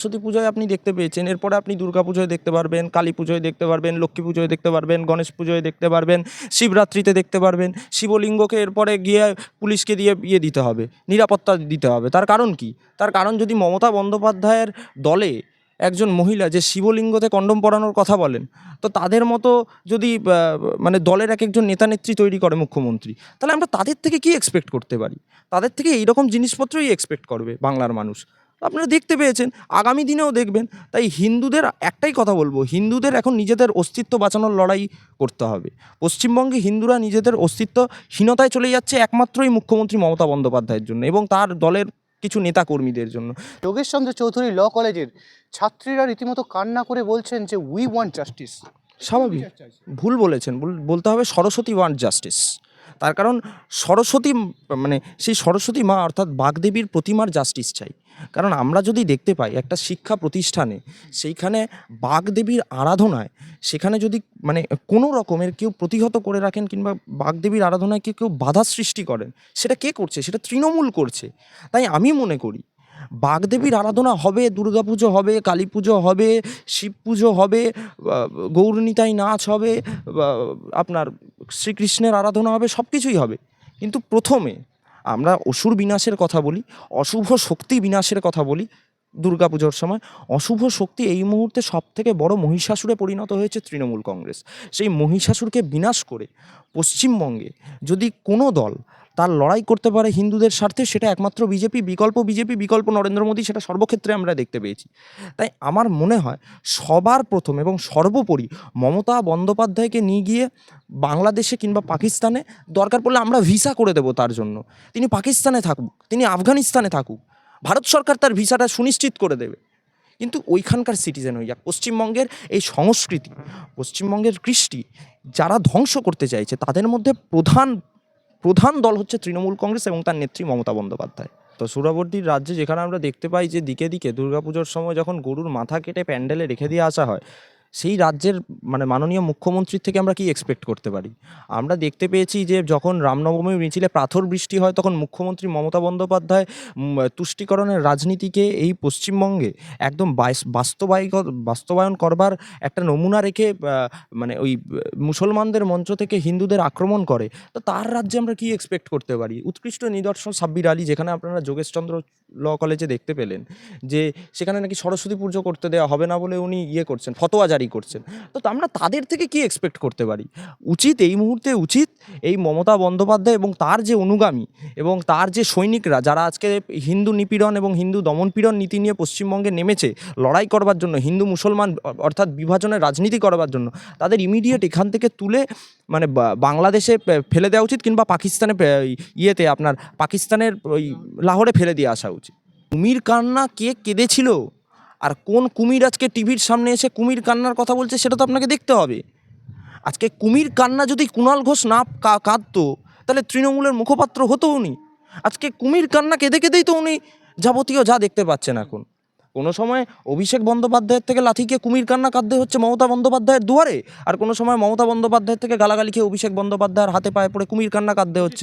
সরস্বতী পুজোয় আপনি দেখতে পেয়েছেন, এরপরে আপনি দুর্গা পুজোয় দেখতে পারবেন, কালী পুজোয় দেখতে পারবেন, লক্ষ্মী পুজোয় দেখতে পারবেন, গণেশ পুজোয় দেখতে পারবেন, শিবরাত্রিতে দেখতে পারবেন, শিবলিঙ্গকে এরপরে গিয়ে পুলিশকে দিয়ে ইয়ে দিতে হবে, নিরাপত্তা দিতে হবে। তার কারণ কি? তার কারণ যদি মমতা বন্দ্যোপাধ্যায়ের দলে একজন মহিলা যে শিবলিঙ্গতে কন্ডম পরানোর কথা বলেন, তো তাদের মতো যদি মানে দলের এক একজন নেতা নেত্রী তৈরি করে মুখ্যমন্ত্রী, তাহলে আমরা তাদের থেকে কি এক্সপেক্ট করতে পারি? তাদের থেকে এইরকম জিনিসপত্রই এক্সপেক্ট করবে বাংলার মানুষ। আপনারা দেখতে পেয়েছেন আগামী দিনেও দেখবেন। তাই হিন্দুদের একটাই কথা বলব হিন্দুদের এখন নিজেদের অস্তিত্ব বাঁচানোর লড়াই করতে হবে। পশ্চিমবঙ্গে হিন্দুরা নিজেদের অস্তিত্ব হীনতায় চলে যাচ্ছে একমাত্রই মুখ্যমন্ত্রী মমতা বন্দ্যোপাধ্যায়ের জন্য এবং তার দলের কিছু নেতা কর্মীদের জন্য। যোগেশচন্দ্র চৌধুরী ল কলেজের ছাত্রীরা রীতিমতো কান্না করে বলছেন যে উই ওয়ান্ট জাস্টিস স্বাভাবিক। ভুল বলেছেন। বলতে হবে সরস্বতী ওয়ান্ট জাস্টিস তার কারণ সরস্বতী মানে সেই সরস্বতী মা অর্থাৎ বাগদেবীর প্রতিমার জাস্টিস চাই। কারণ আমরা যদি দেখতে পাই একটা শিক্ষা প্রতিষ্ঠানে, সেইখানে বাগদেবীর আরাধনায়, সেখানে যদি মানে কোনো রকমের কেউ প্রতিহত করে রাখেন কিংবা বাগদেবীর আরাধনায় কেউ কেউ বাধা সৃষ্টি করেন, সেটা কে করছে? সেটা তৃণমূল করছে। তাই আমি মনে করি বাগদেবীর আরাধনা হবে দুর্গাপুজো হবে কালী পুজো হবে শিব পুজো হবে আহ, গৌরনীতাই নাচ হবে আপনার শ্রীকৃষ্ণের আরাধনা হবে সব কিছুই হবে। কিন্তু প্রথমে আমরা অসুর বিনাশের কথা বলি অশুভ শক্তি বিনাশের কথা বলি দুর্গাপুজোর সময়। অশুভ শক্তি এই মুহূর্তে সব থেকে বড় মহিষাসুরে পরিণত হয়েছে তৃণমূল কংগ্রেস। সেই মহিষাসুরকে বিনাশ করে পশ্চিমবঙ্গে যদি কোনো দল তার লড়াই করতে পারে হিন্দুদের স্বার্থে, সেটা একমাত্র বিজেপি, বিকল্প বিজেপি, বিকল্প নরেন্দ্র মোদী, সেটা সর্বক্ষেত্রে আমরা দেখতে পেয়েছি। তাই আমার মনে হয় সবার প্রথম এবং সর্বোপরি মমতা বন্দ্যোপাধ্যায়কে নিয়ে গিয়ে বাংলাদেশে কিংবা পাকিস্তানে দরকার পড়লে আমরা ভিসা করে দেবো তার জন্য। তিনি পাকিস্তানে থাকুক, তিনি আফগানিস্তানে থাকুক, ভারত সরকার তার ভিসাটা সুনিশ্চিত করে দেবে। কিন্তু ওইখানকার সিটিজেন হয়ে যাক। পশ্চিমবঙ্গের এই সংস্কৃতি, পশ্চিমবঙ্গের কৃষ্টি, যারা ধ্বংস করতে চাইছে, তাদের মধ্যে প্রধান প্রধান দল হচ্ছে তৃণমূল কংগ্রেস এবং তার নেত্রী মমতা বন্দ্যোপাধ্যায়। তো সুরাবর্তীর রাজ্যে যেখানে আমরা দেখতে পাই যে দিকে দিকে দুর্গাপুজোর সময় যখন গরুর মাথা কেটে প্যান্ডেলে রেখে দিয়ে আসা হয় সেই রাজ্যের মানে মাননীয় মুখ্যমন্ত্রীর থেকে আমরা কি এক্সপেক্ট করতে পারি? আমরা দেখতে পেয়েছি যে যখন রামনবমী মিছিলে পাথর বৃষ্টি হয়, তখন মুখ্যমন্ত্রী মমতা বন্দ্যোপাধ্যায় তুষ্টিকরণের রাজনীতিকে এই পশ্চিমবঙ্গে একদম বাস- বাস্তবায়িক, বাস্তবায়ন করবার একটা নমুনা রেখে মানে ওই মুসলমানদের মঞ্চ থেকে হিন্দুদের আক্রমণ করে, তো তার রাজ্যে আমরা কি এক্সপেক্ট করতে পারি? উৎকৃষ্ট নিদর্শন সাব্বির আলী, যেখানে আপনারা যোগেশচন্দ্র ল কলেজে দেখতে পেলেন, যে সেখানে নাকি সরস্বতী পুজো করতে দেওয়া হবে না বলে উনি ইয়ে করছেন, ফতোয়া জারি করছেন। তো আমরা তাদের থেকে কি এক্সপেক্ট করতে পারি? উচিত এই মুহূর্তে উচিত এই মমতা বন্দ্যোপাধ্যায় এবং তার যে অনুগামী এবং তার যে সৈনিকরা, যারা আজকে হিন্দু নিপীড়ন এবং হিন্দু দমনপীড়ন নীতি নিয়ে পশ্চিমবঙ্গে নেমেছে লড়াই করবার জন্য, হিন্দু মুসলমান অর্থাৎ বিভাজনের রাজনীতি করবার জন্য, তাদের ইমিডিয়েট এখান থেকে তুলে মানে বাংলাদেশে ফেলে দেওয়া উচিত কিংবা পাকিস্তানে ইয়েতে আপনার পাকিস্তানের ওই লাহোরে ফেলে দিয়ে আসা উচিত। কুমির কান্না কে কেঁদেছিল? আর কোন কুমির আজকে টিভির সামনে এসে কুমির কান্নার কথা বলছে সেটা তো আপনাকে দেখতে হবে। আজকে কুমির কান্না যদি কুণাল ঘোষ না কাঁদতো, তাহলে তৃণমূলের মুখপাত্র হতো উনি। আজকে কুমির কান্না কেঁদে কেঁদেই তো উনি যাবতীয় যা দেখতে পাচ্ছেন এখন। কোনো সময় অভিষেক বন্দ্যোপাধ্যায়ের থেকে লাথিকে কুমির কান্না কাঁদতে হচ্ছে মমতা বন্দ্যোপাধ্যায়ের দুয়ারে, আর কোনো সময় মমতা বন্দ্যোপাধ্যায়ের থেকে গালাগালি খেয়ে অভিষেক বন্দ্যোপাধ্যায়ের হাতে পায়ে পড়ে কুমির কান্না কাঁদতে হচ্ছে।